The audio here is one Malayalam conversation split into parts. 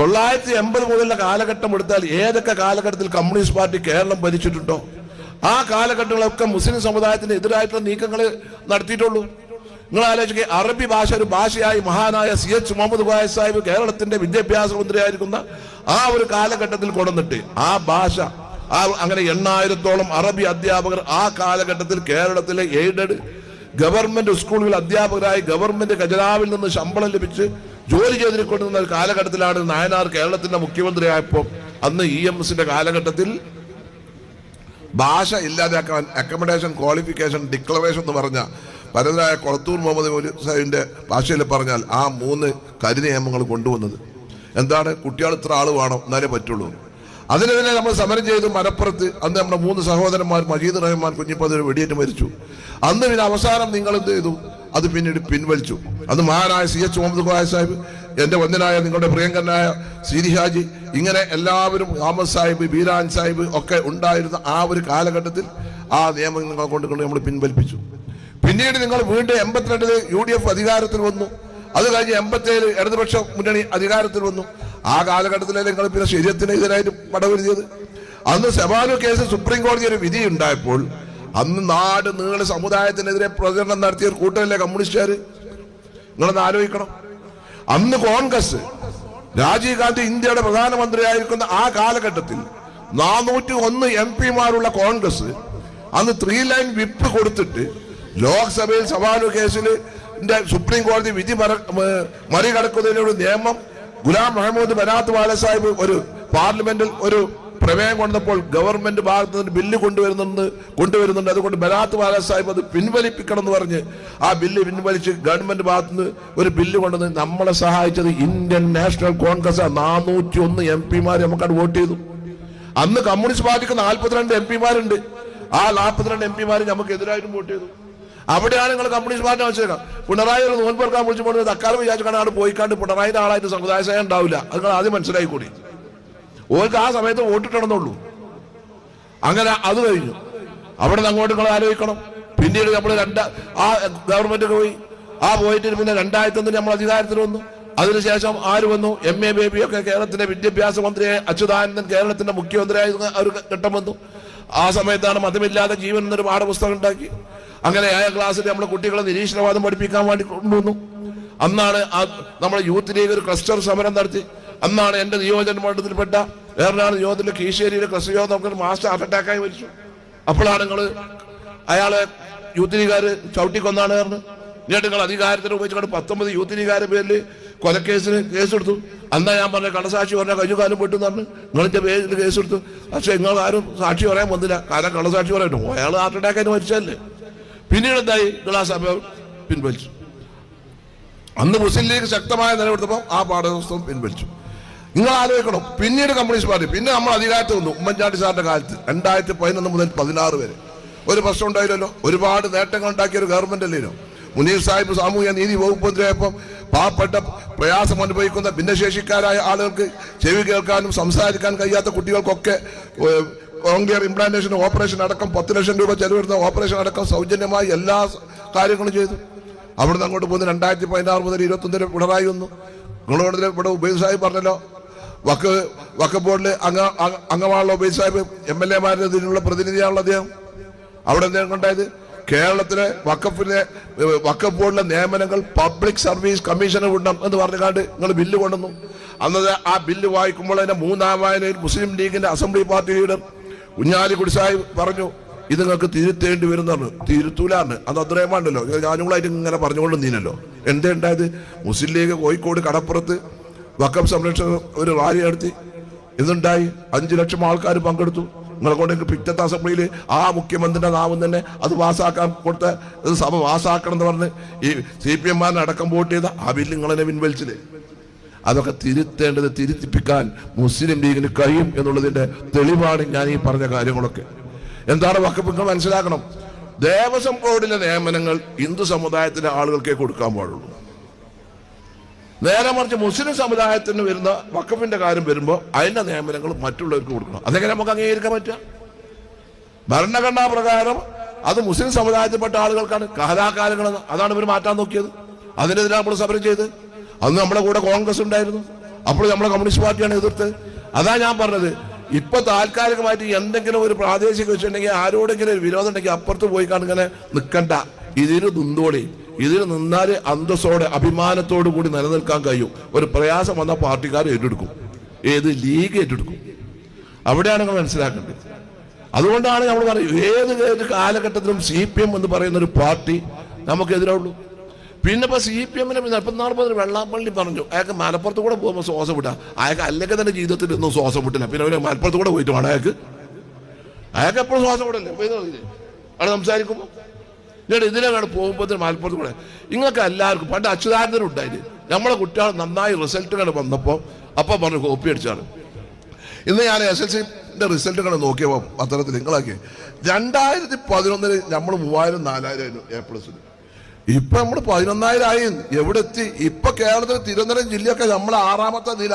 തൊള്ളായിരത്തി എൺപത് മുതലുള്ള കാലഘട്ടം എടുത്താൽ ഏതൊക്കെ കാലഘട്ടത്തിൽ കമ്മ്യൂണിസ്റ്റ് പാർട്ടി കേരളം ഭരിച്ചിട്ടുണ്ടോ? ആ കാലഘട്ടങ്ങളൊക്കെ മുസ്ലിം സമുദായത്തിന് എതിരായിട്ടുള്ള നീക്കങ്ങൾ നടത്തിയിട്ടുള്ളൂ. നിങ്ങൾ ആലോചിക്കുക അറബി ഭാഷ ഒരു ഭാഷയായി മഹാനായ സി എച്ച് മുഹമ്മദ് ഖായ സാഹിബ് കേരളത്തിന്റെ വിദ്യാഭ്യാസ മന്ത്രിയായിരിക്കുന്ന ആ ഒരു കാലഘട്ടത്തിൽ കൊണ്ടുവന്നിട്ട് ആ ഭാഷ ആ അങ്ങനെ എണ്ണായിരത്തോളം അറബി അധ്യാപകർ ആ കാലഘട്ടത്തിൽ കേരളത്തിലെ എയ്ഡഡ് ഗവൺമെന്റ് സ്കൂളുകളിൽ അധ്യാപകരായി ഗവൺമെന്റ് ഖജനാവിൽ നിന്ന് ശമ്പളം ലഭിച്ച് ജോലി ചെയ്തിരിക്കൊണ്ടിരുന്ന ഒരു കാലഘട്ടത്തിലാണ് നായനാർ കേരളത്തിന്റെ മുഖ്യമന്ത്രിയായപ്പോൾ അന്ന് ഇ എം എസിന്റെ കാലഘട്ടത്തിൽ ഭാഷ ഇല്ലാതാക്കാൻ അക്കമഡേഷൻ ക്വാളിഫിക്കേഷൻ ഡിക്ലറേഷൻ എന്ന് പറഞ്ഞ പരതരായ കൊളത്തൂർ മുഹമ്മദ് സാഹിബിന്റെ ഭാഷയിൽ പറഞ്ഞാൽ ആ മൂന്ന് കരിനിയമങ്ങൾ കൊണ്ടുവന്നത്. എന്താണ്? കുട്ടികൾ ഇത്ര ആൾ വേണം എന്നാലേ പറ്റുള്ളൂ. അതിനെതിരെ നമ്മൾ സമരം ചെയ്തു മലപ്പുറത്ത് അന്ന് നമ്മുടെ മൂന്ന് സഹോദരന്മാർ മജീദ് റഹ്മാൻ കുഞ്ഞിപ്പതിന് വെടിയേറ്റ് മരിച്ചു. അന്ന് പിന്നെ അവസാനം നിങ്ങൾ എന്ത് ചെയ്തു? അത് പിന്നീട് പിൻവലിച്ചു. അത് മഹാനായ സി എച്ച് മുഹമ്മദ് ഖായ സാഹിബ് എന്റെ വന്ദനായ നിങ്ങളുടെ പ്രിയങ്കരനായ സീരി ഹാജി ഇങ്ങനെ എല്ലാവരും അഹമ്മദ് സാഹിബ് ബീരാൻ സാഹിബ് ഒക്കെ ഉണ്ടായിരുന്ന ആ ഒരു കാലഘട്ടത്തിൽ ആ നിയമം നിങ്ങൾ കൊണ്ടുകൊണ്ട് നമ്മൾ പിൻവലിപ്പിച്ചു. പിന്നീട് നിങ്ങൾ വീണ്ടും എൺപത്തിരണ്ടിൽ യു ഡി എഫ് അധികാരത്തിൽ വന്നു. അത് കഴിഞ്ഞ് എൺപത്തേഴ് ഇടതുപക്ഷ മുന്നണി അധികാരത്തിൽ വന്നു. ആ കാലഘട്ടത്തിലെ നിങ്ങൾ പിന്നെ ശരീരത്തിന് എതിരായിട്ട് പടവരുത്തിയത് അന്ന് സെബാനു കേസ് സുപ്രീം കോടതി ഒരു വിധി ഉണ്ടായപ്പോൾ അന്ന് നാട് നീളെ സമുദായത്തിനെതിരെ പ്രചരണം നടത്തിയ ഒരു കൂട്ടമല്ലേ കമ്മ്യൂണിസ്റ്റുകാർ നിങ്ങളൊന്ന് ആലോചിക്കണം. അന്ന് കോൺഗ്രസ് രാജീവ് ഗാന്ധി ഇന്ത്യയുടെ പ്രധാനമന്ത്രിയായിരിക്കുന്ന ആ കാലഘട്ടത്തിൽ നാനൂറ്റി ഒന്ന് എം പിമാരുള്ള കോൺഗ്രസ് അന്ന് ത്രീ ലൈൻ വിപ്പ് കൊടുത്തിട്ട് ലോക്സഭയിൽ സവാലു കേസിൽ സുപ്രീം കോടതി വിധി മറികടക്കുന്നതിനൊരു നിയമം ഗുലാം മുഹമ്മദ് ബനാത്ത് വാല സാഹിബ് ഒരു പാർലമെന്റിൽ ഒരു പ്രമേയം കൊണ്ടപ്പോൾ ഗവൺമെന്റ് ഭാഗത്ത് നിന്ന് ബില്ല് കൊണ്ടുവരുന്നുണ്ട് കൊണ്ടുവരുന്നുണ്ട്. അതുകൊണ്ട് ബനാത്ത് ബാല സാഹിബ് അത് പിൻവലിപ്പിക്കണം എന്ന് പറഞ്ഞ് ആ ബില്ല് പിൻവലിച്ച് ഗവൺമെന്റ് ഭാഗത്ത് നിന്ന് ഒരു ബില്ല് കൊണ്ടുവന്ന് നമ്മളെ സഹായിച്ചത് ഇന്ത്യൻ നാഷണൽ കോൺഗ്രസ് നാനൂറ്റി ഒന്ന് എം പിമാർ നമുക്കത് വോട്ട് ചെയ്തു. അന്ന് കമ്മ്യൂണിസ്റ്റ് പാർട്ടിക്ക് നാൽപ്പത്തിരണ്ട് എം പിമാരുണ്ട്. ആ നാൽപ്പത്തിരണ്ട് എം പിമാർ നമുക്ക് എതിരായിട്ടും വോട്ട് ചെയ്തു. അവിടെയാണ് നിങ്ങൾ കമ്മ്യൂണിസ്റ്റ് പാർട്ടി ആവശ്യം പിണറായി ഒരു നോൻപെറുക്കാൻ വിളിച്ചു പോകുന്നത് തക്കാലം വിചാരിച്ചു കാണാൻ പോയിക്കാണ്ട് പിണറായിന്റെ ആളായിട്ട് സമുദായ സേന ഉണ്ടാവില്ല. അത് നിങ്ങൾ ആദ്യം മനസ്സിലായി കൂടി ഓർക്ക് ആ സമയത്ത് വോട്ടിട്ടണമെന്നുള്ളൂ. അങ്ങനെ അത് കഴിഞ്ഞു. അവിടെ നിന്ന് അങ്ങോട്ട് നിങ്ങൾ ആലോചിക്കണം. പിന്നീട് നമ്മൾ രണ്ട് ആ ഗവൺമെന്റ് പോയി. ആ പോയിട്ട് പിന്നെ രണ്ടായിരത്തി ഒന്നിൽ നമ്മൾ അധികാരത്തിൽ വന്നു. അതിനുശേഷം ആര് വന്നു? എം എ ബേബി ഒക്കെ കേരളത്തിന്റെ വിദ്യാഭ്യാസ മന്ത്രിയെ അച്യുതാനന്ദൻ കേരളത്തിന്റെ മുഖ്യമന്ത്രിയായി ഒരു ഘട്ടം വന്നു. ആ സമയത്താണ് മതമില്ലാതെ ജീവൻ എന്നൊരു പാഠപുസ്തകം ഉണ്ടാക്കി. അങ്ങനെ ആയ ക്ലാസ്സിൽ നമ്മൾ കുട്ടികളെ നിരീക്ഷണവാദം പഠിപ്പിക്കാൻ വേണ്ടി കൊണ്ടുവന്നു. അന്നാണ് നമ്മുടെ യൂത്ത് ലീഗ് ഒരു ക്ലസ്റ്റർ സമരം നടത്തി. അന്നാണ് എന്റെ നിയോജന മണ്ഡലത്തിൽപ്പെട്ട വേറൊരാൾ നിയോജനത്തിലെ കീശേരിയിലെ ക്രിസ്യോ നമുക്ക് മാസ്റ്റർ ഹാർട്ട് അറ്റാക്കായി മരിച്ചു. അപ്പോഴാണ് നിങ്ങൾ അയാളെ യൂത്ത് ലീഗുകാര് ചവിട്ടിക്കൊന്നാണ് കാരണം എന്നിട്ട് നിങ്ങൾ അധികാരത്തിന് ഉപയോഗിച്ചുകൊണ്ട് പത്തൊമ്പത് യൂത്ത് ലീഗുകാരുടെ പേരിൽ കൊലക്കേസിന് കേസെടുത്തു. അന്നാ ഞാൻ പറഞ്ഞ കടസാക്ഷി പറഞ്ഞ കഴിഞ്ഞ കാലം പെട്ടു പറഞ്ഞു നിങ്ങളിന്റെ പേരിൽ കേസെടുത്തു. പക്ഷെ നിങ്ങൾ ആരും സാക്ഷി പറയാൻ വന്നില്ല. കാരണം കള്ളസാക്ഷി പറയട്ടു അയാൾ ഹാർട്ട് അറ്റാക്കായിട്ട് മരിച്ചല്ലേ പിന്നീട് എന്തായി? നിങ്ങൾ ആ സഭ പിൻവലിച്ചു. അന്ന് മുസ്ലിം ലീഗ് ശക്തമായ നിലപെടുത്തപ്പോൾ ആ പാഠപുസ്തകം പിൻവലിച്ചു. നിങ്ങൾ ആലോചിക്കണം. പിന്നീട് കമ്മ്യൂണിസ്റ്റ് പാർട്ടി പിന്നെ നമ്മൾ അധികാരത്തിൽ വന്നു ഉമ്മൻചാണ്ടി സാറിന്റെ കാലത്ത് രണ്ടായിരത്തി പതിനൊന്ന് മുതൽ പതിനാറ് വരെ. ഒരു പ്രശ്നം ഉണ്ടായില്ലല്ലോ. ഒരുപാട് നേട്ടങ്ങൾ ഉണ്ടാക്കിയ ഒരു ഗവൺമെന്റ് അല്ലേനോ? മുനീർ സാഹിബ് സാമൂഹ്യ നീതി വകുപ്പ് മന്ത്രിയായപ്പം പാവപ്പെട്ട പ്രയാസം അനുഭവിക്കുന്ന ഭിന്നശേഷിക്കാരായ ആളുകൾക്ക് ചെവി കേൾക്കാനും സംസാരിക്കാൻ കഴിയാത്ത കുട്ടികൾക്കൊക്കെ ഓങ്കിയർ ഇംപ്ലാന്റേഷൻ ഓപ്പറേഷൻ അടക്കം പത്ത് ലക്ഷം രൂപ ചെലവിടുന്ന ഓപ്പറേഷൻ അടക്കം സൗജന്യമായി എല്ലാ കാര്യങ്ങളും ചെയ്തു. അവിടുന്ന് അങ്ങോട്ട് പോകുന്ന രണ്ടായിരത്തി പതിനാറ് മുതൽ ഇരുപത്തൊന്നിന് പിണറായി വന്നു. നിങ്ങളോട് ഇവിടെ ഉപയോഗ സാഹിബ് പറഞ്ഞല്ലോ വക്ക് വക്ക് ബോർഡിലെ അംഗ അംഗ- അംഗമാണല്ലോ ബി സാഹിബ്. എം എൽ എമാരുടെ ഇതിനുള്ള പ്രതിനിധിയാണല്ലോ അദ്ദേഹം. അവിടെ എന്താണ് ഉണ്ടായത്? കേരളത്തിലെ വക്കഫിലെ വക്ക വക്കഫ് ബോർഡിലെ നിയമനങ്ങൾ പബ്ലിക് സർവീസ് കമ്മീഷന് വിടണം എന്ന് പറഞ്ഞുകൊണ്ട് നിങ്ങൾ ബില്ല് കൊണ്ടുവന്നു. അന്നത് ആ ബില്ല് വായിക്കുമ്പോൾ അതിന്റെ മൂന്നാം വായനയിൽ മുസ്ലിം ലീഗിന്റെ assembly party leader Kunhalikutty Sahib പറഞ്ഞു ഇത് നിങ്ങൾക്ക് തിരുത്തേണ്ടി വരുന്നതാണ് തിരുത്തൂലാണ് അത് അത്രയുമാണ്ടല്ലോ ഞാനുങ്ങളായിട്ട് ഇങ്ങനെ പറഞ്ഞുകൊണ്ട് നീനല്ലോ എന്താ ഉണ്ടായത്? മുസ്ലിം ലീഗ് കോഴിക്കോട് കടപ്പുറത്ത് വക്കഫ് സംരക്ഷണ ഒരു റാലി നടത്തി. എന്തുണ്ടായി അഞ്ചു ലക്ഷം ആൾക്കാർ പങ്കെടുത്തു. നിങ്ങളെ കൊണ്ട് പിറ്റത്തെ അസംബ്ലിയിൽ ആ മുഖ്യമന്ത്രിയുടെ നാമം തന്നെ അത് പാസ്സാക്കാൻ കൊടുത്ത സഭ പാസ്സാക്കണം എന്ന് പറഞ്ഞ് ഈ സി പി എമ്മാരനെ അടക്കം വോട്ട് ചെയ്ത ആ ബില്ല് നിങ്ങളെന്നെ പിൻവലിച്ചില്ലേ? അതൊക്കെ തിരുത്തേണ്ടത് തിരുത്തിപ്പിക്കാൻ മുസ്ലിം ലീഗിന് കഴിയും എന്നുള്ളതിന്റെ തെളിവാണ് ഞാൻ ഈ പറഞ്ഞ കാര്യങ്ങളൊക്കെ. എന്താണ് വക്കപ്പ് നിങ്ങൾ മനസ്സിലാക്കണം? ദേവസ്വം ബോർഡിലെ നിയമനങ്ങൾ ഹിന്ദു സമുദായത്തിലെ ആളുകൾക്കേ കൊടുക്കാൻ പാടുള്ളൂ. നേരെ മറിച്ച് മുസ്ലിം സമുദായത്തിന് വരുന്ന വക്കഫിന്റെ കാര്യം വരുമ്പോൾ അതിന്റെ നിയമനങ്ങൾ മറ്റുള്ളവർക്ക് കൊടുക്കണം. അതെങ്ങനെ നമുക്ക് അംഗീകരിക്കാൻ പറ്റുക? ഭരണഘടനാ പ്രകാരം അത് മുസ്ലിം സമുദായത്തിൽപ്പെട്ട ആളുകൾക്കാണ്. കാലാകാലങ്ങൾ അതാണ് ഇവർ മാറ്റാൻ നോക്കിയത്. അതിനെതിരെ നമ്മൾ സമരം ചെയ്ത്. അന്ന് നമ്മുടെ കൂടെ കോൺഗ്രസ് ഉണ്ടായിരുന്നു. അപ്പോൾ നമ്മളെ കമ്മ്യൂണിസ്റ്റ് പാർട്ടിയാണ് എതിർത്ത്. അതാ ഞാൻ പറഞ്ഞത്. ഇപ്പൊ താൽക്കാലികമായിട്ട് എന്തെങ്കിലും ഒരു പ്രാദേശിക വെച്ചിട്ടുണ്ടെങ്കിൽ ആരോടെങ്കിലും ഒരു വിരോധം ഉണ്ടെങ്കിൽ അപ്പുറത്ത് പോയി കാണിങ്ങനെ നിൽക്കണ്ട. ഇതിന് നിന്നോളി. ഇതിന് നിന്നാൽ അന്തസ്സോടെ അഭിമാനത്തോടു കൂടി നിലനിൽക്കാൻ കഴിയും. ഒരു പ്രയാസം വന്ന പാർട്ടിക്കാർ ഏറ്റെടുക്കും. ഏത് ലീഗ് ഏറ്റെടുക്കും. അവിടെയാണ് നിങ്ങൾ മനസ്സിലാക്കേണ്ടത്. അതുകൊണ്ടാണ് നമ്മൾ പറയും ഏത് ഏത് കാലഘട്ടത്തിലും സി പി എം എന്ന് പറയുന്ന ഒരു പാർട്ടി നമുക്കെതിരുള്ളൂ പിന്നെ ഇപ്പൊ സി പി എമ്മിനെ മുതൽ വെള്ളാപ്പള്ളി പറഞ്ഞു അയാൾക്ക് മലപ്പുറത്ത് കൂടെ പോകുമ്പോൾ ശ്വാസം വിട്ടാ അയാൾക്ക് അല്ലെങ്കിൽ തന്നെ ജീവിതത്തിൽ ഒന്നും ശ്വാസം വിട്ടില്ല. പിന്നെ അവർ മലപ്പുറത്ത് കൂടെ പോയിട്ട് വേണം അയാൾക്ക്. അയാൾക്ക് എപ്പോഴും ശ്വാസം വിടല്ലേ? അവിടെ സംസാരിക്കുമ്പോൾ എന്നിട്ട് ഇതിലാണ് പോകുമ്പോൾ മലപ്പുറത്ത് കൂടെ. നിങ്ങൾക്ക് എല്ലാവർക്കും പണ്ട് അച്യുതാനന്ദനും ഉണ്ടായില്ലേ നമ്മളെ കുട്ടികൾ നന്നായി റിസൾട്ടുകൾ വന്നപ്പോൾ അപ്പം പറഞ്ഞു കോപ്പി അടിച്ചാണ്. ഇന്ന് ഞാൻ എസ് എൽ സിന്റെ റിസൾട്ടുകൾ നോക്കിയപ്പോൾ പത്രത്തിൽ നിങ്ങളാക്കി. രണ്ടായിരത്തി പതിനൊന്നിൽ നമ്മൾ മൂവായിരം നാലായിരം ആയിരുന്നു എ പ്ലസ് ഇപ്പൊ നമ്മൾ പതിനൊന്നായിരം ആയി എവിടെ എത്തി ഇപ്പൊ കേരളത്തിൽ തിരുവനന്തപുരം ജില്ലയൊക്കെ നമ്മളെ ആറാമത്തെ നില.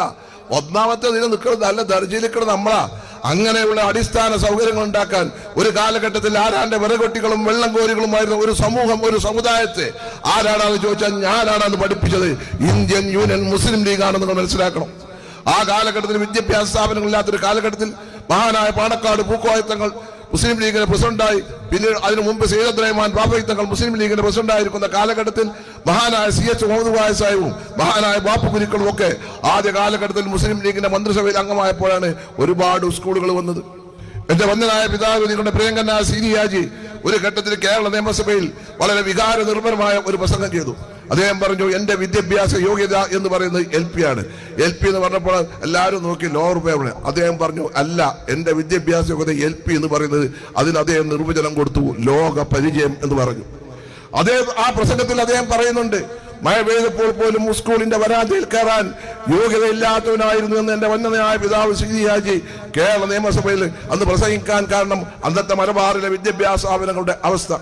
ഒന്നാമത്തെ നില നിൽക്കുന്നത് നല്ല ദർജയിൽ നിൽക്കുന്നത് നമ്മളാ. അങ്ങനെയുള്ള അടിസ്ഥാന സൗകര്യങ്ങൾ ഉണ്ടാക്കാൻ ഒരു കാലഘട്ടത്തിൽ ആരാന്റെ വിറകൊട്ടികളും വെള്ളം കോരികളുമായിരുന്ന ഒരു സമൂഹം ഒരു സമുദായത്തെ ആരാണെന്ന് ചോദിച്ചാൽ ഞാനാണെന്ന് പഠിപ്പിച്ചത്. ഇന്ത്യൻ യൂണിയൻ മുസ്ലിം ലീഗാണെന്ന് നിങ്ങൾ മനസ്സിലാക്കണം. ആ കാലഘട്ടത്തിൽ വിദ്യാഭ്യാസ സ്ഥാപനങ്ങളില്ലാത്തൊരു കാലഘട്ടത്തിൽ മഹാനായ പാണക്കാട് പൂക്കോയത്തങ്ങൾ മുസ്ലിം ലീഗിന്റെ പ്രസിഡന്റായി പിന്നീട് അതിനു മുമ്പ് സയ്യിദ് റഹ്മാൻ തങ്ങൾ മുസ്ലിം ലീഗിന്റെ പ്രസിഡന്റായിരിക്കുന്ന കാലഘട്ടത്തിൽ മഹാനായ സി എച്ച് മുഹമ്മദ് വായ സാഹിബും മഹാനായ ബാപ്പു ഗുരുക്കളും ഒക്കെ ആദ്യ കാലഘട്ടത്തിൽ മുസ്ലിം ലീഗിന്റെ മന്ത്രിസഭയിൽ അംഗമായപ്പോഴാണ് ഒരുപാട് സ്കൂളുകൾ വന്നത്. എന്റെ വന്ദനായ പിതാവ് നിങ്ങളുടെ പ്രിയങ്കനായ സീനിയാജി ഒരു ഘട്ടത്തിൽ കേരള നിയമസഭയിൽ വളരെ വികാര നിർഭരമായ ഒരു പ്രസംഗം ചെയ്തു. അദ്ദേഹം പറഞ്ഞു എന്റെ വിദ്യാഭ്യാസ യോഗ്യത എന്ന് പറയുന്നത് എൽ പി ആണ്. എൽ പി എന്ന് പറഞ്ഞപ്പോൾ എല്ലാവരും നോക്കി ലോവർ പേപ്പർ അദ്ദേഹം പറഞ്ഞു അല്ല എന്റെ വിദ്യാഭ്യാസ യോഗ്യത എൽ പി എന്ന് പറയുന്നത് അതിന് അദ്ദേഹം നിർവചനം കൊടുത്തു ലോക പരിചയം എന്ന് പറഞ്ഞു. അതേ ആ പ്രസംഗത്തിൽ അദ്ദേഹം പറയുന്നുണ്ട് മഴ പെയ്തപ്പോൾ പോലും സ്കൂളിന്റെ വരാന്തയിൽ കയറാൻ യോഗ്യതയില്ലാത്തവനായിരുന്നു എന്ന് എന്റെ വന്നതയായ പിതാവ് ശ്രീയാജി കേരള നിയമസഭയിൽ അന്ന് പ്രസംഗിക്കാൻ കാരണം അന്നത്തെ മലബാറിലെ വിദ്യാഭ്യാസ സ്ഥാപനങ്ങളുടെ അവസ്ഥ.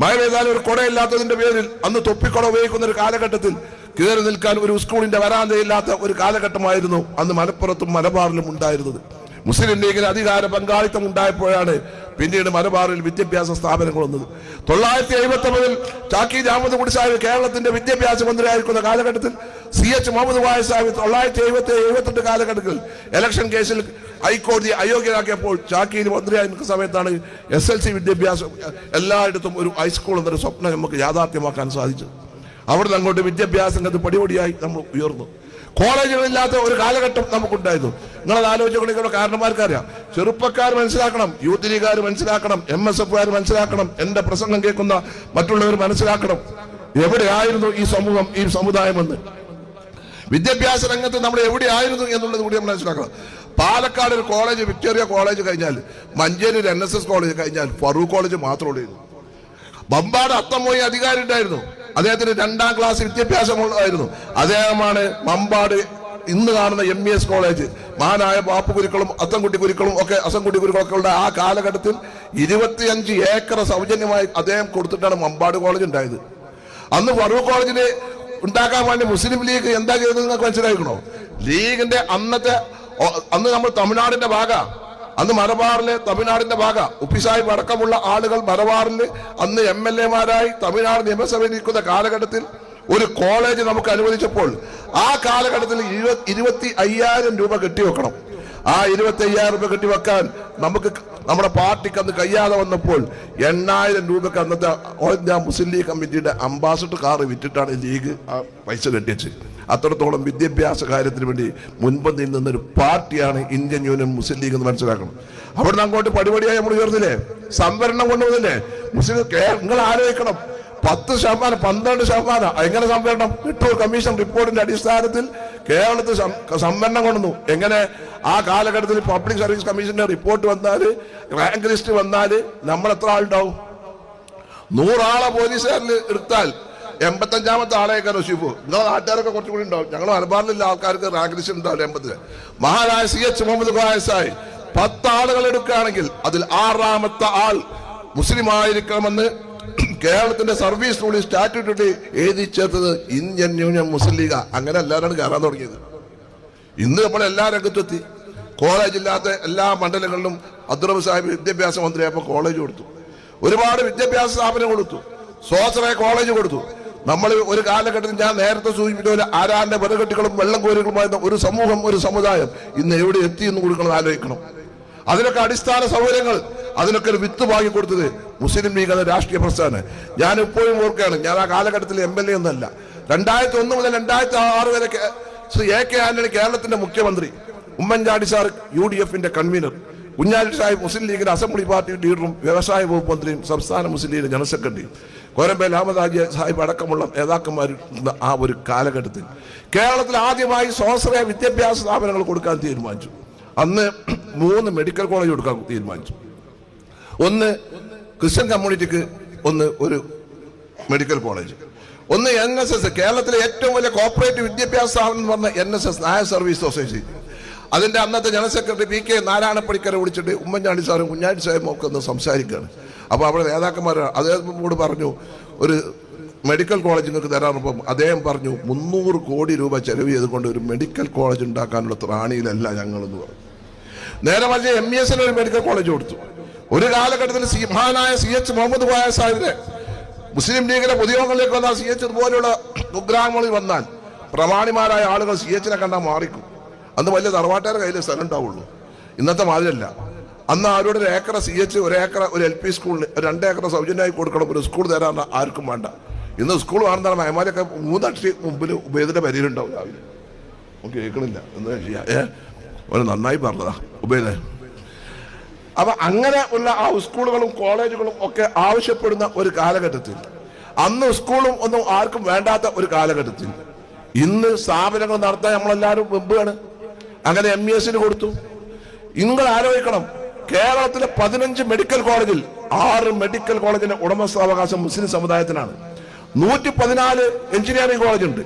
മഴ പെയ്താൽ ഒരു കുടയില്ലാത്തതിന്റെ പേരിൽ അന്ന് തൊപ്പിക്കുട ഉപയോഗിക്കുന്ന ഒരു കാലഘട്ടത്തിൽ കയറി നിൽക്കാൻ ഒരു സ്കൂളിന്റെ വരാന്തയില്ലാത്ത ഒരു കാലഘട്ടമായിരുന്നു അന്ന് മലപ്പുറത്തും മലബാറിലും ഉണ്ടായിരുന്നത്. മുസ്ലിം ലീഗിന് അധികാര പങ്കാളിത്തം ഉണ്ടായപ്പോഴാണ് പിന്നീട് മലബാറിൽ വിദ്യാഭ്യാസ സ്ഥാപനങ്ങൾ വന്നത്. തൊള്ളായിരത്തി എഴുപത്തി ഒമ്പതിൽ ചാക്കി ജാമത് കുടി സാഹിബ് കേരളത്തിന്റെ വിദ്യാഭ്യാസ മന്ത്രിയായിരിക്കുന്ന കാലഘട്ടത്തിൽ സി എച്ച് മുഹമ്മദ് വായ സാഹിബ് തൊള്ളായിരത്തി എഴുപത്തി എഴുപത്തെട്ട് കാലഘട്ടത്തിൽ ഇലക്ഷൻ കേസിൽ ഹൈക്കോടതി അയോഗ്യരാക്കിയപ്പോൾ ചാക്കിയിൽ മന്ത്രിയായിരിക്കുന്ന സമയത്താണ് എസ് എൽ സി വിദ്യാഭ്യാസം എല്ലായിടത്തും ഒരു ഹൈസ്കൂൾ എന്നൊരു സ്വപ്നം നമുക്ക് യാഥാർത്ഥ്യമാക്കാൻ സാധിച്ചത്. അവിടുന്ന് അങ്ങോട്ട് വിദ്യാഭ്യാസം അത് പടിപടിയായി നമ്മൾ ഉയർന്നു. കോളേജുകളില്ലാത്ത ഒരു കാലഘട്ടം നമുക്കുണ്ടായിരുന്നു. നിങ്ങളത് ആലോചിച്ചുകൊണ്ടിരിക്കുന്ന കാരണന്മാർക്കറിയാം. ചെറുപ്പക്കാർ മനസ്സിലാക്കണം യൂത്ത് ലീഗുകാർ മനസ്സിലാക്കണം എം എസ് എഫുകാർ മനസ്സിലാക്കണം എന്റെ പ്രസംഗം കേൾക്കുന്ന മറ്റുള്ളവർ മനസ്സിലാക്കണം. എവിടെയായിരുന്നു ഈ സമൂഹം ഈ സമുദായം എന്ന് വിദ്യാഭ്യാസ രംഗത്ത് നമ്മൾ എവിടെയായിരുന്നു എന്നുള്ളത് കൂടി നമ്മൾ മനസ്സിലാക്കണം. പാലക്കാട് ഒരു കോളേജ് വിക്ടോറിയ കോളേജ് കഴിഞ്ഞാൽ Manjeri N S S college കഴിഞ്ഞാൽ ഫറൂഖ് കോളേജ് മാത്രമേ ഉള്ളൂ. ബമ്പാട് അത്തമോയി അധികാരി ഉണ്ടായിരുന്നു അദ്ദേഹത്തിന് രണ്ടാം ക്ലാസ് വിദ്യാഭ്യാസമുള്ളതായിരുന്നു. അദ്ദേഹമാണ് മമ്പാട് ഇന്ന് കാണുന്ന എം എസ് കോളേജ് മഹാനായ ബാപ്പു കുരുക്കളും അത്തംകുട്ടി കുരുക്കളും ഒക്കെ അസംകുട്ടി ഗുരുക്കളൊക്കെ ഉള്ള ആ കാലഘട്ടത്തിൽ ഇരുപത്തിയഞ്ച് ഏക്കർ സൗജന്യമായി അദ്ദേഹം കൊടുത്തിട്ടാണ് മമ്പാട് കോളേജ് ഉണ്ടായത്. അന്ന് ഫറൂഖ് കോളേജിന് ഉണ്ടാക്കാൻ വേണ്ടി മുസ്ലിം ലീഗ് എന്താ ചെയ്തത് നിങ്ങൾക്ക് മനസ്സിലാക്കണോ ലീഗിന്റെ അന്നത്തെ അന്ന് നമ്മൾ തമിഴ്നാടിന്റെ ഭാഗ. അന്ന് മലബാറിലെ തമിഴ്നാടിന്റെ ഭാഗ ഉപ്പിസാഹിബ് അടക്കമുള്ള ആളുകൾ മലബാറിൽ അന്ന് എം എൽ എമാരായി തമിഴ്നാട് നിയമസഭയിൽ ഇരിക്കുന്ന കാലഘട്ടത്തിൽ ഒരു കോളേജ് നമുക്ക് അനുവദിച്ചപ്പോൾ ആ കാലഘട്ടത്തിൽ ഇരുപത്തി അയ്യായിരം രൂപ കെട്ടിവെക്കണം. ആ ഇരുപത്തി അയ്യായിരം രൂപ കെട്ടിവെക്കാൻ നമുക്ക് നമ്മുടെ പാർട്ടിക്ക് അന്ന് കഴിയാതെ വന്നപ്പോൾ എണ്ണായിരം രൂപക്ക് അന്നത്തെ ഓൾ ഇന്ത്യ മുസ്ലിം ലീഗ് കമ്മിറ്റിയുടെ അംബാസഡർ കാർ വിറ്റിട്ടാണ് ലീഗ് ആ പൈസ കെട്ടിച്ചത് അത്രത്തോളം വിദ്യാഭ്യാസ കാര്യത്തിന് വേണ്ടി മുൻപന്തിയിൽ നിന്നൊരു പാർട്ടിയാണ് ഇന്ത്യൻ യൂണിയൻ മുസ്ലിം ലീഗ് എന്ന് മനസ്സിലാക്കണം. അവിടുന്ന് അങ്ങോട്ട് പടിപടിയായി നമ്മൾ ഉയർന്നില്ലേ? സംവരണം കൊണ്ടുവന്നില്ലേ മുസ്ലിം നിങ്ങൾ ആലോചിക്കണം. പത്ത് ശതമാനം പന്ത്രണ്ട് ശതമാനം എങ്ങനെ സംവരണം? വിട്ടൂർ കമ്മീഷൻ റിപ്പോർട്ടിന്റെ അടിസ്ഥാനത്തിൽ കേരളത്തിൽ സംവരണം കൊണ്ടുവന്നു. എങ്ങനെ? ആ കാലഘട്ടത്തിൽ പബ്ലിക് സർവീസ് കമ്മീഷന്റെ റിപ്പോർട്ട് വന്നാൽ റാങ്ക് ലിസ്റ്റ് വന്നാൽ നമ്മൾ എത്ര ആളുണ്ടാവും? നൂറാളെ പോലീസുകാരിൽ എടുത്താൽ എൺപത്തഞ്ചാമത്തെ ആളേക്കാണ് ഷിബു. നിങ്ങളെ നാട്ടുകാരൊക്കെ കുറച്ചും കൂടി ഉണ്ടാവും. ഞങ്ങൾ മലബാറിലുള്ള ആൾക്കാർക്ക് ലിസ്റ്റ് ഉണ്ടാവില്ല എൺപത്തിൽ? മഹാനായ സി എച്ച് മുഹമ്മദ് ഖായസായി പത്ത് ആളുകൾ എടുക്കുകയാണെങ്കിൽ അതിൽ ആറാമത്തെ ആൾ മുസ്ലിം ആയിരിക്കണമെന്ന് കേരളത്തിന്റെ സർവീസ് റൂളിൽ സ്റ്റാറ്റ്യൂട്ട് എഴുതി ചേർത്തത് ഇന്ത്യൻ യൂണിയൻ മുസ്ലിം ലീഗ. അങ്ങനെ എല്ലാവരും കയറാൻ തുടങ്ങിയത്. ഇന്ന് നമ്മൾ എല്ലാ രംഗത്തെത്തി. കോളേജ് ഇല്ലാത്ത എല്ലാ മണ്ഡലങ്ങളിലും അബ്ദുറബ് സാഹിബ് വിദ്യാഭ്യാസ മന്ത്രിയായപ്പോൾ കോളേജ് കൊടുത്തു. ഒരുപാട് വിദ്യാഭ്യാസ സ്ഥാപനം കൊടുത്തു. സ്വാശ്രയ കോളേജ് കൊടുത്തു. നമ്മൾ ഒരു കാലഘട്ടത്തിൽ ഞാൻ നേരത്തെ സൂചിപ്പിച്ച പോലെ ആരാന്റെ വിറകെട്ടുകളും വെള്ളം കോരുകളുമായിരുന്ന ഒരു സമൂഹം ഒരു സമുദായം ഇന്ന് എവിടെ എത്തി എന്ന് കൊടുക്കണം ആലോചിക്കണം. അതിനൊക്കെ അടിസ്ഥാന സൗകര്യങ്ങൾ അതിനൊക്കെ ഒരു വിത്ത് വാങ്ങി കൊടുത്തത് മുസ്ലിം ലീഗ് എന്ന രാഷ്ട്രീയ പ്രസ്ഥാനം. ഞാൻ ഇപ്പോഴും ഓർക്കുകയാണ് ഞാൻ ആ കാലഘട്ടത്തിൽ എം എൽ എ ഒന്നല്ല രണ്ടായിരത്തി ഒന്ന് മുതൽ രണ്ടായിരത്തി ആറ് വരെ ശ്രീ എ കെ ആന്റണി കേരളത്തിന്റെ മുഖ്യമന്ത്രി ഉമ്മൻചാണ്ടി സാർ യു ഡി എഫിന്റെ കൺവീനർ കുഞ്ഞാലി സാഹിബ് മുസ്ലിം ലീഗിന്റെ അസംബ്ലി പാർട്ടി ലീഡറും വ്യവസായ വകുപ്പ് മന്ത്രിയും സംസ്ഥാന മുസ്ലിം ലീഗിന്റെ ജനറൽ സെക്രട്ടറിയും. കോരമ്പേൽ അഹമ്മദാജി സാഹിബ് അടക്കമുള്ള നേതാക്കന്മാർ ആ ഒരു കാലഘട്ടത്തിൽ കേരളത്തിൽ ആദ്യമായി സ്വാശ്രയ വിദ്യാഭ്യാസ സ്ഥാപനങ്ങൾ കൊടുക്കാൻ തീരുമാനിച്ചു. അന്ന് മൂന്ന് മെഡിക്കൽ കോളേജ് കൊടുക്കാൻ തീരുമാനിച്ചു. ഒന്ന് ക്രിസ്ത്യൻ കമ്മ്യൂണിറ്റിക്ക് ഒന്ന് ഒരു മെഡിക്കൽ കോളേജ് ഒന്ന് എൻ എസ് എസ് കേരളത്തിലെ ഏറ്റവും വലിയ കോപ്പറേറ്റീവ് വിദ്യാഭ്യാസ സ്ഥാപനം എന്ന് പറഞ്ഞ N S S Nair service society അതിന്റെ അന്നത്തെ ജനറൽ സെക്രട്ടറി പി കെ നാരായണപ്പണിക്കരെ വിളിച്ചിട്ട് ഉമ്മൻചാണ്ടി സാറും കുഞ്ഞാണ്ടി സാഹിബും ഒക്കെ ഒന്ന് സംസാരിക്കുകയാണ്. അപ്പോൾ അവിടെ നേതാക്കന്മാർ അദ്ദേഹത്തോട് പറഞ്ഞു ഒരു മെഡിക്കൽ കോളേജ് നിങ്ങൾക്ക് തരാറപ്പം അദ്ദേഹം പറഞ്ഞു മുന്നൂറ് കോടി രൂപ ചെലവ് ചെയ്തുകൊണ്ട് ഒരു മെഡിക്കൽ കോളേജ് ഉണ്ടാക്കാനുള്ള ത്രാണിയിലല്ല ഞങ്ങളെന്ന് പറഞ്ഞു. നേരെ മറിച്ച് എം ഇ എസിന് ഒരു മെഡിക്കൽ കോളേജ് കൊടുത്തു. ഒരു കാലഘട്ടത്തിൽ സി മഹാനായ സി എച്ച് മുഹമ്മദ് കോയ സാഹിബിനെ മുസ്ലിം ലീഗിലെ പൊതുയോഗങ്ങളിലേക്ക് വന്നാൽ സി എച്ച് ഇതുപോലെയുള്ള കുഗ്രാമങ്ങളിൽ വന്നാൽ പ്രമാണിമാരായ ആളുകൾ സി എച്ചിനെ കണ്ടാൽ മാറിക്കും. അന്ന് വലിയ തറവാട്ടുകാരുടെ കയ്യിൽ സ്ഥലം ഉണ്ടാവുള്ളൂ. ഇന്നത്തെ മാതിരിയല്ല. അന്ന് ആരോട് ഒരു ഏക്കറ സി എച്ച് ഒരു ഏക്കറ ഒരു എൽ പി സ്കൂളിന് രണ്ട് ഏക്കറ സൗജന്യമായി കൊടുക്കണം ഒരു സ്കൂൾ തരാൻ ആർക്കും വേണ്ട. ഇന്ന് സ്കൂൾ വേണമെന്നാണ് മയമാരൊക്കെ മൂന്നക്ഷി മുമ്പിൽ ഉപേദിന്റെ പരിയിലുണ്ടാവും രാവിലെ. നമുക്ക് കേൾക്കണില്ല. എന്താ ചെയ്യാ. ഏ? ഒരു നന്നായി പറഞ്ഞതാ. ഉപേദ അപ്പൊ അങ്ങനെ ഉള്ള ആ സ്കൂളുകളും കോളേജുകളും ഒക്കെ ആവശ്യപ്പെടുന്ന ഒരു കാലഘട്ടത്തിൽ അന്ന് സ്കൂളും ഒന്നും ആർക്കും വേണ്ടാത്ത ഒരു കാലഘട്ടത്തിൽ ഇന്ന് സ്ഥാപനങ്ങൾ നടത്താൻ നമ്മളെല്ലാവരും വെമ്പുകയാണ് അങ്ങനെ എം ഇ എസിന് കൊടുത്തു. നിങ്ങൾ ആലോചിക്കണം. കേരളത്തിലെ പതിനഞ്ച് മെഡിക്കൽ കോളേജിൽ ആറ് മെഡിക്കൽ കോളേജിന്റെ ഉടമസ്ഥാവകാശം മുസ്ലിം സമുദായത്തിനാണ്. നൂറ്റി പതിനാല് എഞ്ചിനീയറിംഗ് കോളേജ് ഉണ്ട്.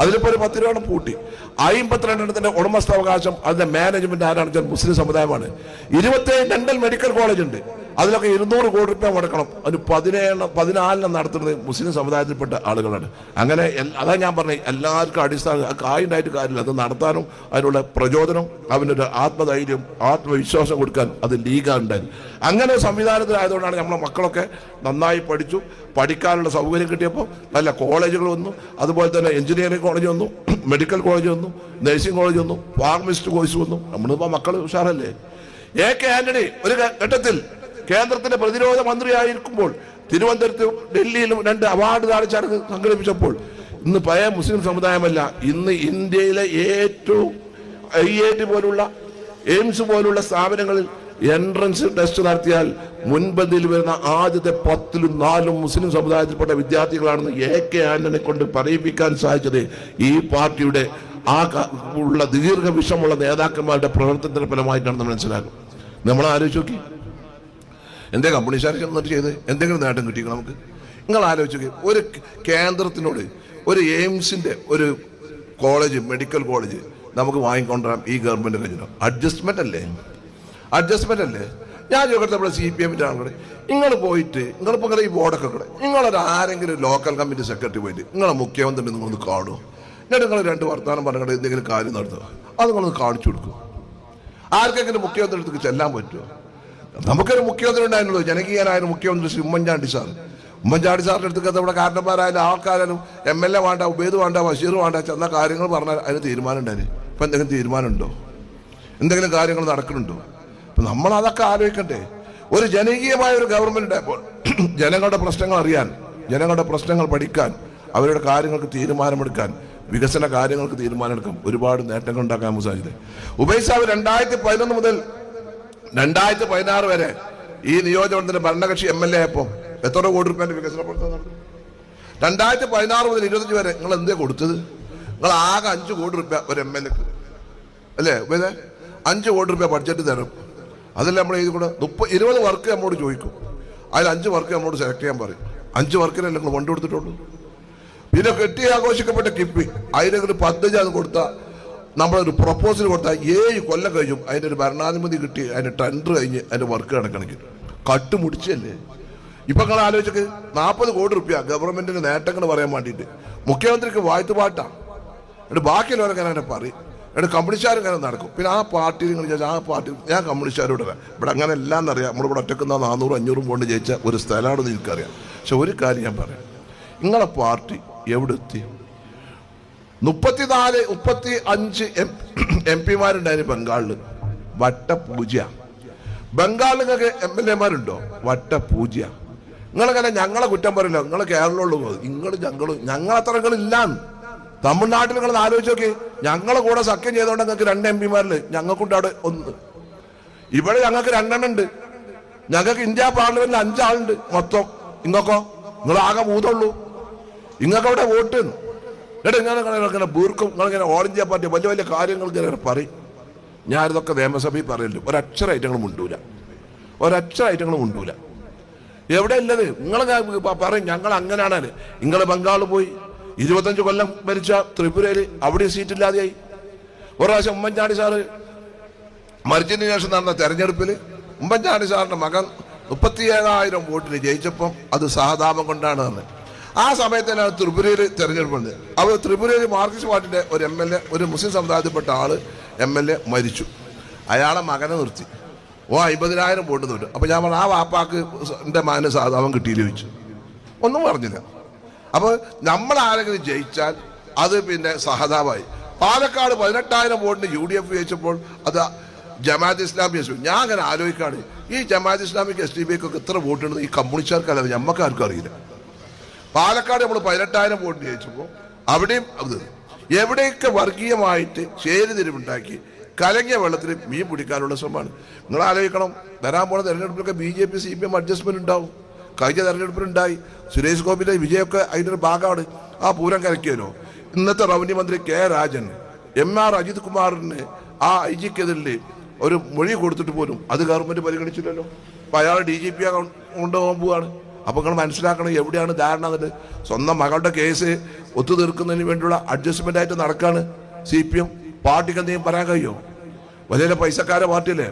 അതിലിപ്പോ ഒരു പത്ത് രൂപ പൂട്ടി. അമ്പത്തിരണ്ടെണ്ണത്തിന്റെ ഉടമസ്ഥാവകാശം അതിന്റെ മാനേജ്മെന്റ് ആരാണെന്ന് വെച്ചാൽ മുസ്ലിം സമുദായമാണ്. ഇരുപത്തേഴ് ഡെന്റൽ മെഡിക്കൽ കോളേജ് ഉണ്ട്. അതിലൊക്കെ ഇരുന്നൂറ് കോടി രൂപ മുടക്കണം. അതിന് പതിനേഴ് പതിനാലിനം നടത്തുന്നത് മുസ്ലിം സമുദായത്തിൽപ്പെട്ട ആളുകളാണ്. അങ്ങനെ അതാ ഞാൻ പറഞ്ഞത് എല്ലാവർക്കും അടിസ്ഥാന കായുണ്ടായിട്ട് കാര്യമില്ല. അത് നടത്താനും അതിനുള്ള പ്രചോദനം അവനൊരു ആത്മധൈര്യം ആത്മവിശ്വാസം കൊടുക്കാൻ അത് ലീഗാണ്ടായി. അങ്ങനെ സംവിധാനത്തിലായതുകൊണ്ടാണ് നമ്മളെ മക്കളൊക്കെ നന്നായി പഠിച്ചു. പഠിക്കാനുള്ള സൗകര്യം കിട്ടിയപ്പോൾ നല്ല കോളേജുകൾ വന്നു. അതുപോലെ തന്നെ എഞ്ചിനീയറിംഗ് കോളേജ് വന്നു മെഡിക്കൽ കോളേജ് വന്നു നഴ്സിംഗ് കോളേജ് വന്നു ഫാർമസിസ്റ്റ് കോഴ്സ് വന്നു. നമ്മളിപ്പോൾ മക്കൾ ഉഷാറല്ലേ? എ കെ ആന്റണി ഒരു ഘട്ടത്തിൽ കേന്ദ്രത്തിന്റെ പ്രതിരോധ മന്ത്രിയായിരിക്കുമ്പോൾ തിരുവനന്തപുരത്ത് ഡൽഹിയിലും രണ്ട് അവാർഡ് ദാന ചടങ്ങ് സംഘടിപ്പിച്ചപ്പോൾ. ഇന്ന് പഴയ മുസ്ലിം സമുദായമല്ല ഇന്ന് ഇന്ത്യയിലെ ഏറ്റവും ഐ ഐ പോലുള്ള എയിംസ് പോലുള്ള സ്ഥാപനങ്ങളിൽ എൻട്രൻസ് ടെസ്റ്റ് നടത്തിയാൽ മുൻപന്തിയിൽ വരുന്ന ആദ്യത്തെ പത്തിലും നാലും മുസ്ലിം സമുദായത്തിൽപ്പെട്ട വിദ്യാർത്ഥികളാണെന്ന് എ കെ ആന്റണി കൊണ്ട് പറയിപ്പിക്കാൻ സാധിച്ചത് ഈ പാർട്ടിയുടെ ആ ഉള്ള ദീർഘവിഷമുള്ള നേതാക്കന്മാരുടെ പ്രവർത്തനത്തിന്റെ നമ്മൾ മനസ്സിലാക്കും. നമ്മൾ ആലോചിച്ച് നോക്കി. എന്തേ കമ്മ്യൂണിസ്റ്റുകാർക്ക് എന്നിട്ട് ചെയ്ത്? എന്തെങ്കിലും നേട്ടം കിട്ടിയോ നമുക്ക്? നിങ്ങൾ ആലോചിച്ച് ഒരു കേന്ദ്രത്തിനോട് ഒരു എയിംസിന്റെ ഒരു കോളേജ് മെഡിക്കൽ കോളേജ് നമുക്ക് വാങ്ങിക്കൊണ്ടുവരാം ഈ ഗവൺമെന്റ് കഴിഞ്ഞു അഡ്ജസ്റ്റ്മെന്റ് അല്ലേ? അഡ്ജസ്റ്റ്മെന്റ് അല്ലേ? ഞാൻ ചോദിക്കട്ടെ നമ്മുടെ സി പി എമ്മിന്റെ ആളുകൾ നിങ്ങൾ പോയിട്ട് നിങ്ങളിപ്പോൾ ഇങ്ങനെ ഈ ബോർഡൊക്കെ കൂടെ നിങ്ങളൊരു ആരെങ്കിലും ലോക്കൽ കമ്മിറ്റി സെക്രട്ടറി പോയിട്ട് നിങ്ങളെ മുഖ്യമന്ത്രി നിങ്ങളൊന്ന് കാണുമോ എന്നിട്ട് നിങ്ങൾ രണ്ട് വർത്തമാനം പറഞ്ഞിട്ട് എന്തെങ്കിലും കാര്യം നടത്തുക അത് നിങ്ങളൊന്ന് കാണിച്ചു കൊടുക്കും ആർക്കെങ്കിലും മുഖ്യമന്ത്രി അടുത്തേക്ക് ചെല്ലാൻ പറ്റുമോ നമുക്കൊരു മുഖ്യമന്ത്രി ഉണ്ടായിരുന്നു ജനകീയനായ മുഖ്യമന്ത്രി ശ്രീ ഉമ്മൻചാണ്ടി സാർ. ഉമ്മൻചാണ്ടി സാറിന്റെ അടുത്തൊക്കെ നമ്മുടെ കാരണന്മാരായാലും ആൾക്കാരായാലും എം എൽ എ വേണ്ട ഉബേദ് വേണ്ട ബഷീർ വേണ്ട ചെന്ന കാര്യങ്ങൾ പറഞ്ഞാൽ അതിന് തീരുമാനം ഉണ്ടായി ഇപ്പം എന്തെങ്കിലും തീരുമാനമുണ്ടോ? എന്തെങ്കിലും കാര്യങ്ങൾ നടക്കുന്നുണ്ടോ? അപ്പം നമ്മൾ അതൊക്കെ ആലോചിക്കണ്ടേ. ഒരു ജനകീയമായ ഒരു ഗവൺമെന്റ് ഉണ്ടായപ്പോൾ ജനങ്ങളുടെ പ്രശ്നങ്ങൾ അറിയാൻ ജനങ്ങളുടെ പ്രശ്നങ്ങൾ പഠിക്കാൻ അവരുടെ കാര്യങ്ങൾക്ക് തീരുമാനമെടുക്കാൻ വികസന കാര്യങ്ങൾക്ക് തീരുമാനമെടുക്കാം ഒരുപാട് നേട്ടങ്ങൾ ഉണ്ടാക്കാൻ നമുക്ക് സാധിച്ചത് രണ്ടായിരത്തി പതിനൊന്ന് മുതൽ രണ്ടായിരത്തി പതിനാറ് വരെ ഈ നിയോജകമണ്ഡലത്തിന്റെ ഭരണകക്ഷി എം എൽ എ ആയപ്പോൾ എത്ര കോടി രൂപയുടെ വികസന പ്രവർത്തനം നടത്തി? രണ്ടായിരത്തി പതിനാറ് മുതൽ ഇരുപത്തഞ്ച് വരെ നിങ്ങൾ എന്തേ കൊടുത്തത്? നിങ്ങൾ ആകെ അഞ്ച് കോടി രൂപ ഒരു എം എൽ എക്ക്. അല്ലേ? ഉപയോഗ അഞ്ച് കോടി രൂപ ബഡ്ജറ്റ് തരും. അതല്ല നമ്മൾ ഇത് കൂടെ മുപ്പത് ഇരുപത് വർക്ക് നമ്മോട് ചോദിക്കും. അതിൽ അഞ്ച് വർക്ക് നമ്മോട് സെലക്ട് ചെയ്യാൻ പറയും. അഞ്ച് വർക്കിനല്ലേ നിങ്ങൾ കൊണ്ടു കൊടുത്തിട്ടുള്ളൂ? പിന്നെ കെട്ടി ആഘോഷിക്കപ്പെട്ട കിപ്പി അതിനൊരു പദ്ധതി അത് കൊടുത്ത നമ്മളൊരു പ്രപ്പോസൽ കൊടുത്താൽ ഏഴ് കൊല്ലം കഴിയും അതിന്റെ ഒരു ഭരണാനുമതി കിട്ടി അതിന്റെ ടെൻഡർ കഴിഞ്ഞ് അതിന്റെ വർക്ക് കിടക്കണമെങ്കിൽ കട്ടുമുടിച്ചല്ലേ ഇപ്പം നിങ്ങൾ ആലോചിച്ചൊക്കെ നാൽപ്പത് കോടി റുപ്യ ഗവൺമെന്റിന്റെ നേട്ടങ്ങൾ പറയാൻ വേണ്ടിയിട്ട്. മുഖ്യമന്ത്രിക്ക് വായ്ത്തുപാട്ടാ എന്നിട്ട് ബാക്കിയുള്ളവരൊക്കെ അങ്ങനെ പറയും. എന്നിട്ട് കമ്പനിച്ചാരും ഇങ്ങനെ നടക്കും. പിന്നെ ആ പാർട്ടി നിങ്ങൾ ചോദിച്ചാൽ ആ പാർട്ടി ഞാൻ കമ്മ്യൂണിസ്റ്റുകാരോട് വരാം ഇവിടെ അങ്ങനെ എല്ലാം എന്നറിയാം നമ്മളിവിടെ ഒറ്റക്കുന്ന നാനൂറും അഞ്ഞൂറും കൊണ്ട് ജയിച്ച ഒരു സ്ഥലമാണെന്ന് എനിക്കറിയാം. പക്ഷെ ഒരു കാര്യം ഞാൻ പറയാം. നിങ്ങളെ പാർട്ടി എവിടെ എത്തി മുപ്പത്തിനാല് മുപ്പത്തി അഞ്ച് എം എം പിമാരുണ്ടായിരുന്നു ബംഗാളിൽ വട്ടപൂജ ബംഗാളിൽ നിങ്ങൾക്ക് എം എൽ എമാരുണ്ടോ? വട്ടപൂജ നിങ്ങളങ്ങനെ ഞങ്ങളെ കുറ്റം പറയില്ല. നിങ്ങൾ കേരളമുള്ളൂ നിങ്ങൾ ഞങ്ങൾ ഞങ്ങളത്ര നിങ്ങളില്ലാന്ന് തമിഴ്നാട്ടിൽ നിങ്ങൾ ആലോചിച്ച് നോക്കി. ഞങ്ങളെ കൂടെ സഖ്യം ചെയ്തോണ്ട് ഞങ്ങൾക്ക് രണ്ട് എം പിമാരിൽ. ഞങ്ങൾക്കുണ്ട് അവിടെ ഒന്ന്. ഇവിടെ ഞങ്ങൾക്ക് രണ്ടെണ്ണം ഉണ്ട് ഞങ്ങൾക്ക് ഇന്ത്യ പാർലമെന്റിൽ അഞ്ചാളുണ്ട് മൊത്തം. ഇങ്ങക്കോ? നിങ്ങൾ ആകെ മൂന്നുള്ളൂ ഇങ്ങക്ക് അവിടെ വോട്ട് എന്നിട്ട് ഇങ്ങനെ ഇങ്ങനെ ബൂർക്കും ഇങ്ങനെ ഓൾ ഇന്ത്യ പാർട്ടി വലിയ വലിയ കാര്യങ്ങൾ ഇങ്ങനെ പറയും. ഞാനിതൊക്കെ നിയമസഭയിൽ പറയല്ലോ ഒരക്ഷരമായിട്ട് ഞങ്ങൾ മുണ്ടൂല. ഒരക്ഷരമായിട്ട് ഞങ്ങൾ മുണ്ടൂല. എവിടെ ഉള്ളത് നിങ്ങൾ പറയും ഞങ്ങൾ അങ്ങനെയാണ്. നിങ്ങൾ ബംഗാൾ പോയി ഇരുപത്തഞ്ച് കൊല്ലം മരിച്ച ത്രിപുരയിൽ അവിടെ സീറ്റില്ലാതെയായി. ഒരു പ്രാവശ്യം ഉമ്മൻചാണ്ടി സാറ് മരിച്ചതിന് ശേഷം നടന്ന തെരഞ്ഞെടുപ്പിൽ ഉമ്മൻചാണ്ടി സാറിന്റെ മകൻ മുപ്പത്തിയേഴായിരം വോട്ടിന് ജയിച്ചപ്പം അത് സഹതാപം കൊണ്ടാണ് തന്നെ ആ സമയത്ത് തന്നെയാണ് ത്രിപുരയിൽ തെരഞ്ഞെടുപ്പുണ്ട് അപ്പോൾ ത്രിപുരയിൽ മാർക്സിസ്റ്റ് പാർട്ടിന്റെ ഒരു എം എൽ എ ഒരു മുസ്ലിം സമുദായത്തിൽപ്പെട്ട ആൾ എം എൽ എ മരിച്ചു. അയാളെ മകനെ നിർത്തി. ഓ അമ്പതിനായിരം വോട്ട് തൊട്ട് അപ്പോൾ ഞാൻ പറഞ്ഞു ആ വാപ്പാക്ക് എന്റെ മകന് സാധാവൻ കിട്ടിയില്ല ചോദിച്ചു. ഒന്നും പറഞ്ഞില്ല. അപ്പോൾ നമ്മൾ ആരെങ്കിലും ജയിച്ചാൽ അത് പിന്നെ സഹതാവായി പാലക്കാട് പതിനെട്ടായിരം വോട്ടിന് യു ഡി എഫ് ജയിച്ചപ്പോൾ അത് ജമാഅത്ത് ഇസ്ലാമി എസ് ഞാൻ അങ്ങനെ ആലോചിക്കാണ് ഈ ജമാഅത്ത് ഇസ്ലാമിക്ക് എസ് ഡി ബി ഒക്കെ എത്ര വോട്ടുണ്ടെന്ന് ഈ കമ്മ്യൂണിസ്റ്റുകാർക്കല്ലാതെ ഞമ്മക്കാർക്കും അറിയില്ല. പാലക്കാട് നമ്മൾ പതിനെട്ടായിരം വോട്ട് ജയിച്ചപ്പോൾ അവിടെയും അത് എവിടെയൊക്കെ വർഗീയമായിട്ട് ചേരുതിരിവുണ്ടാക്കി കലങ്ങിയ വെള്ളത്തിൽ മീൻ പിടിക്കാനുള്ള ശ്രമമാണ്. നിങ്ങൾ ആലോചിക്കണം വരാൻ പോണ തെരഞ്ഞെടുപ്പിലൊക്കെ B J P C P M adjustment ഉണ്ടാവും. കഴിഞ്ഞ തെരഞ്ഞെടുപ്പിലുണ്ടായി. സുരേഷ് ഗോപിന്റെ വിജയമൊക്കെ അതിന്റെ ഒരു ഭാഗമാണ്. ആ പൂരം കലക്കിയല്ലോ. ഇന്നത്തെ റവന്യൂ മന്ത്രി K Rajan M R Ajith കുമാറിന് ആ ഐ ജിക്കെതിരെ ഒരു മൊഴി കൊടുത്തിട്ട് പോലും അത് ഗവൺമെന്റ് പരിഗണിച്ചില്ലല്ലോ. അപ്പൊ അയാൾ ഡി ജി പി കൊണ്ടുപോകാൻ പോവാണ്. അപ്പൊ നിങ്ങൾ മനസ്സിലാക്കണം എവിടെയാണ് ധാരണ അതിന് സ്വന്തം മകളുടെ കേസ് ഒത്തുതീർക്കുന്നതിന് വേണ്ടിയുള്ള അഡ്ജസ്റ്റ്മെന്റ് ആയിട്ട് നടക്കാണ് സി പി എം പാർട്ടിക്ക് എന്തെങ്കിലും പറയാൻ കഴിയുമോ വലിയ പൈസക്കാരെ പാർട്ടിയല്ലേ?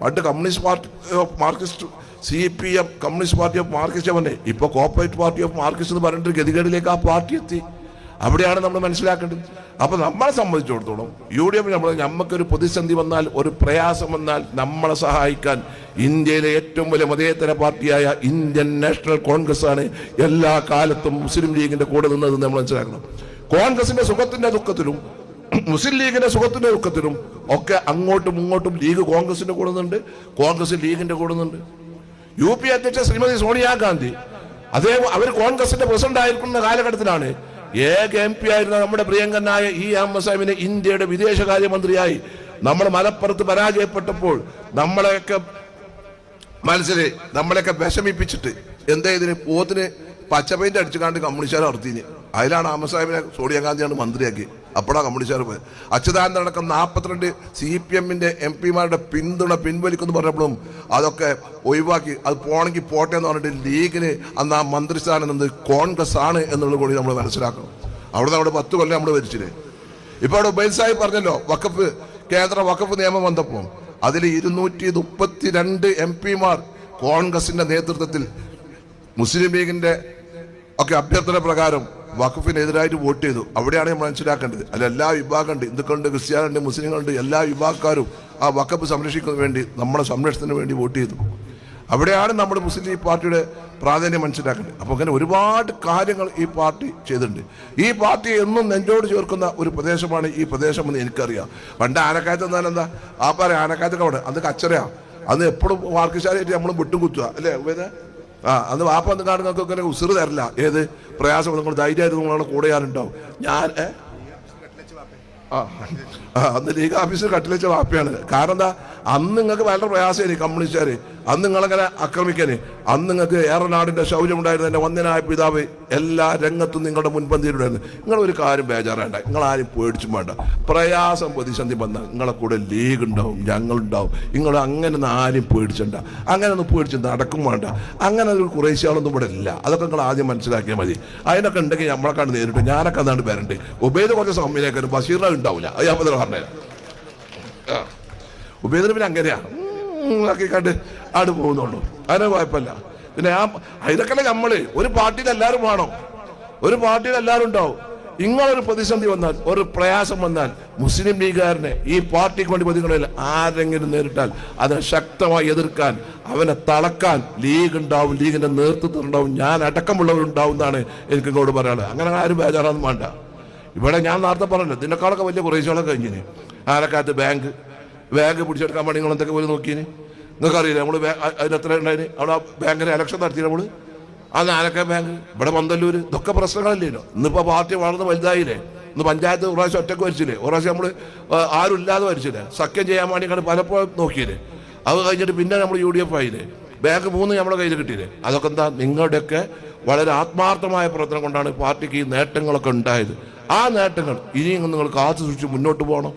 പണ്ട് communist party of Marxist C P M communist party of Marxist തന്നെ ഇപ്പൊ കോപ്പറേറ്റ് പാർട്ടി ഓഫ് മാർക്സിസ്റ്റ് എന്ന് പറഞ്ഞിട്ട് ഗതികേടിലേക്ക് ആ പാർട്ടി എത്തി. അവിടെയാണ് നമ്മൾ മനസ്സിലാക്കേണ്ടത്. അപ്പോൾ നമ്മളെ സംബന്ധിച്ചിടത്തോളം യു ഡി എഫ് നമ്മൾ നമുക്കൊരു പ്രതിസന്ധി വന്നാൽ ഒരു പ്രയാസം വന്നാൽ നമ്മളെ സഹായിക്കാൻ ഇന്ത്യയിലെ ഏറ്റവും വലിയ മതേതര പാർട്ടിയായ ഇന്ത്യൻ നാഷണൽ കോൺഗ്രസ് ആണ് എല്ലാ കാലത്തും മുസ്ലിം ലീഗിന്റെ കൂടെ നിന്നത് നമ്മൾ മനസ്സിലാക്കണം. കോൺഗ്രസിന്റെ സുഖത്തിന്റെ ദുഃഖത്തിലും മുസ്ലിം ലീഗിന്റെ സുഖത്തിന്റെ ദുഃഖത്തിലും ഒക്കെ അങ്ങോട്ടും ഇങ്ങോട്ടും ലീഗ് കോൺഗ്രസിന്റെ കൂടെ നിന്നുണ്ട് കോൺഗ്രസ് ലീഗിന്റെ കൂടെ നിന്നുണ്ട്. യു പി അധ്യക്ഷ ശ്രീമതി സോണിയാഗാന്ധി അതേ അവർ കോൺഗ്രസിന്റെ പ്രസിഡന്റ് ആയിരിക്കുന്ന കാലഘട്ടത്തിലാണ് ഏക എം പി ആയിരുന്ന നമ്മുടെ പ്രിയങ്കനായ ഇ എം എസ് എമ്മിനെ ഇന്ത്യയുടെ വിദേശകാര്യമന്ത്രിയായി നമ്മൾ മലപ്പുറത്ത് പരാജയപ്പെട്ടപ്പോൾ നമ്മളെയൊക്കെ മനസ്സിൽ നമ്മളെയൊക്കെ വിഷമിപ്പിച്ചിട്ട് എന്താ ഇതിന് പോത്തിന് പച്ച പെയിന്റ് അടിച്ചു കാണ്ട് കമ്മ്യൂണിസ്റ്റുകാർ നടത്തിന് അതിലാണ് ആമസാഹിബിനെ സാഹിബിനെ സോണിയാഗാന്ധിയാണ് മന്ത്രിയാക്കി അപ്പോഴാണ് കമ്മ്യൂണിസ്റ്റുകാർ പോയത് അച്യുതാനന്ദൻ അടക്കം നാൽപ്പത്തിരണ്ട് സി പി എമ്മിന്റെ എം പിമാരുടെ പിന്തുണ പിൻവലിക്കുമെന്ന് പറഞ്ഞപ്പോഴും അതൊക്കെ ഒഴിവാക്കി. അത് പോണെങ്കിൽ പോട്ടെ എന്ന് പറഞ്ഞിട്ട് ലീഗിന് അന്ന് ആ മന്ത്രിസ്ഥാനം എന്നത് കോൺഗ്രസ് ആണ് എന്നുള്ളത് കൂടി നമ്മൾ മനസ്സിലാക്കണം. അവിടെ നമ്മുടെ പത്ത് കൊല്ലം നമ്മൾ ഭരിച്ചില്ലേ ഇപ്പൊ അവിടെ ഉബൈൽ സാഹിബ് പറഞ്ഞല്ലോ വക്കഫ് കേന്ദ്ര വക്കഫ് നിയമം വന്നപ്പോൾ അതിൽ ഇരുന്നൂറ്റി മുപ്പത്തിരണ്ട് എം പിമാർ കോൺഗ്രസിന്റെ നേതൃത്വത്തിൽ മുസ്ലിം ലീഗിന്റെ ഒക്കെ അഭ്യർത്ഥന പ്രകാരം വഖഫിനെതിരായിട്ട് വോട്ട് ചെയ്തു. അവിടെയാണ് നമ്മൾ മനസ്സിലാക്കേണ്ടത്. അതിൽ എല്ലാ വിഭാഗമുണ്ട്. ഹിന്ദുക്കളുണ്ട് ക്രിസ്ത്യാനുണ്ട് മുസ്ലിങ്ങളുണ്ട്. എല്ലാ വിഭാഗക്കാരും ആ വഖഫ് സംരക്ഷിക്കുന്നതിന് വേണ്ടി നമ്മുടെ സംരക്ഷണത്തിന് വേണ്ടി വോട്ട് ചെയ്തു. അവിടെയാണ് നമ്മുടെ മുസ്ലിം ലീഗ് പാർട്ടിയുടെ പ്രാധാന്യം മനസ്സിലാക്കേണ്ടത് അപ്പോൾ അങ്ങനെ ഒരുപാട് കാര്യങ്ങൾ ഈ പാർട്ടി ചെയ്തിട്ടുണ്ട്. ഈ പാർട്ടി എന്നും നെഞ്ചോട് ചേർക്കുന്ന ഒരു പ്രദേശമാണ് ഈ പ്രദേശം എന്ന് എനിക്കറിയാം. പണ്ട് ആനക്കായത്ത് എന്നാൽ എന്താ? ആ പറയാം ആനക്കായത്തൊക്കെ അവിടെ. അന്ന് കച്ചറയാ. അന്ന് എപ്പോഴും വാർക്കശാലയായിട്ട് നമ്മൾ വിട്ടുകുത്തുക. അല്ലേ ഉപേദ ആ അന്ന് വാപ്പ അന്ന് കാണുന്നൊക്കെ ഇങ്ങനെ ഉസിറ് തരില്ല. ഏത്? പ്രയാസം നിങ്ങൾ ധൈര്യമായിട്ട് നിങ്ങളുടെ കൂടെ ഞാനുണ്ടാവും ഞാൻ ആ, അന്ന് ലീഗ് ഓഫീസിൽ കട്ടിലെച്ച വാപ്പയാണ്. കാരണം എന്താ? അന്ന് നിങ്ങൾക്ക് വളരെ പ്രയാസമായി കമ്മ്യൂണിസ്റ്റുകാർ അന്ന് നിങ്ങളങ്ങനെ ആക്രമിക്കാന്. അന്ന് നിങ്ങൾക്ക് ഏറനാടിന്റെ ശൗര്യം ഉണ്ടായിരുന്ന എന്റെ വന്ദനായ പിതാവ്. എല്ലാ രംഗത്തും നിങ്ങളുടെ മുൻപന്തിയിലുണ്ടായിരുന്നു. നിങ്ങൾ ഒരു കാര്യം ബേജാറേണ്ട. നിങ്ങൾ ആരും പേടിച്ചും വേണ്ട. പ്രയാസം പ്രതിസന്ധി വന്നാൽ നിങ്ങളെ കൂടെ ലീഗ് ഉണ്ടാവും ഞങ്ങളുണ്ടാവും നിങ്ങൾ അങ്ങനെ ഒന്നും ആരും പേടിച്ചണ്ട. അങ്ങനെ ഒന്നും പേടിച്ച് നടക്കും വേണ്ട. അങ്ങനെ ഒരു കുറേശ്ശികളൊന്നും ഇവിടെ ഇല്ല. അതൊക്കെ നിങ്ങൾ ആദ്യം മനസ്സിലാക്കിയാൽ മതി. അതിനൊക്കെ ഉണ്ടെങ്കിൽ നമ്മളെക്കാണ് നേരിട്ട് ഞാനൊക്കെ അതാണ് വരണ്ട്. ഉപേദ കുറച്ച് സമയത്തേക്ക് ബഷീറ ഉണ്ടാവില്ല. അത് ഞാൻ പറഞ്ഞുതരാം. ഉപേന്ദ്രൻ പിന്നെ അങ്ങനെയാ. ഉം, ആക്കി കണ്ട് ആട് പോകുന്നുള്ളൂ. അതിന് കുഴപ്പമില്ല. പിന്നെ ആ ഇതൊക്കെ നമ്മൾ. ഒരു പാർട്ടിയിൽ എല്ലാവരും വേണോ. ഒരു പാർട്ടിയിൽ എല്ലാവരും ഉണ്ടാവും. ഇങ്ങളൊരു പ്രതിസന്ധി വന്നാൽ ഒരു പ്രയാസം വന്നാൽ മുസ്ലിം ലീഗുകാരനെ ഈ പാർട്ടിക്ക് വേണ്ടി പ്രതികളിൽ ആരെങ്കിലും നേരിട്ടാൽ അതിനെ ശക്തമായി എതിർക്കാൻ അവനെ തളക്കാൻ ലീഗ് ഉണ്ടാവും ലീഗിന്റെ നേതൃത്വത്തിൽ ഉണ്ടാവും. ഞാൻ അടക്കമുള്ളവരുണ്ടാവും എന്നാണ് എനിക്ക് ഇങ്ങോട്ട് പറയാനുള്ളത്. അങ്ങനെ ആരും ബേജാറൊന്നും വേണ്ട. ഇവിടെ ഞാൻ നേരത്തെ പറഞ്ഞല്ലോ ഇതിനേക്കാളൊക്കെ വലിയ കുറേശ്ശോളൊക്കെ കഴിഞ്ഞിന്. ആരക്കാലത്ത് ബാങ്ക്? ബാങ്ക് പിടിച്ചെടുക്കാൻ വേണ്ടി നിങ്ങൾ എന്തൊക്കെ പോയി നോക്കിയിന് നിങ്ങൾക്കറിയില്ല നമ്മൾ അതിന് എത്ര ഉണ്ടായിന്? അവിടെ ബാങ്കിന് ഇലക്ഷൻ നടത്തി നമ്മൾ അന്ന് ആരൊക്കെ ബാങ്ക് ഇവിടെ പന്തല്ലൂർ ഇതൊക്കെ പ്രശ്നങ്ങളില്ലല്ലോ ഇന്നിപ്പോൾ പാർട്ടി വളർന്ന് വലുതായില്ലേ? ഇന്ന് പഞ്ചായത്ത് ഒരു പ്രാവശ്യം ഒറ്റയ്ക്ക് വരിച്ചില്ലേ ഒരു പ്രാവശ്യം നമ്മൾ ആരും ഇല്ലാതെ വരിച്ചില്ലേ സഖ്യം ചെയ്യാൻ വേണ്ടി പലപ്പോഴും നോക്കിയില്ലേ? അത് കഴിഞ്ഞിട്ട് പിന്നെ നമ്മൾ യു ഡി എഫ് ആയില്ലേ? ബാങ്ക് മൂന്ന് നമ്മുടെ കയ്യിൽ കിട്ടിയില്ലേ? അതൊക്കെ എന്താ നിങ്ങളുടെയൊക്കെ വളരെ ആത്മാർത്ഥമായ പ്രവർത്തനം കൊണ്ടാണ് പാർട്ടിക്ക് ഈ നേട്ടങ്ങളൊക്കെ ഉണ്ടായത്. ആ നേട്ടങ്ങൾ ഇനിയും നിങ്ങൾ കാത്തു സൂക്ഷിച്ച് മുന്നോട്ട് പോകണം.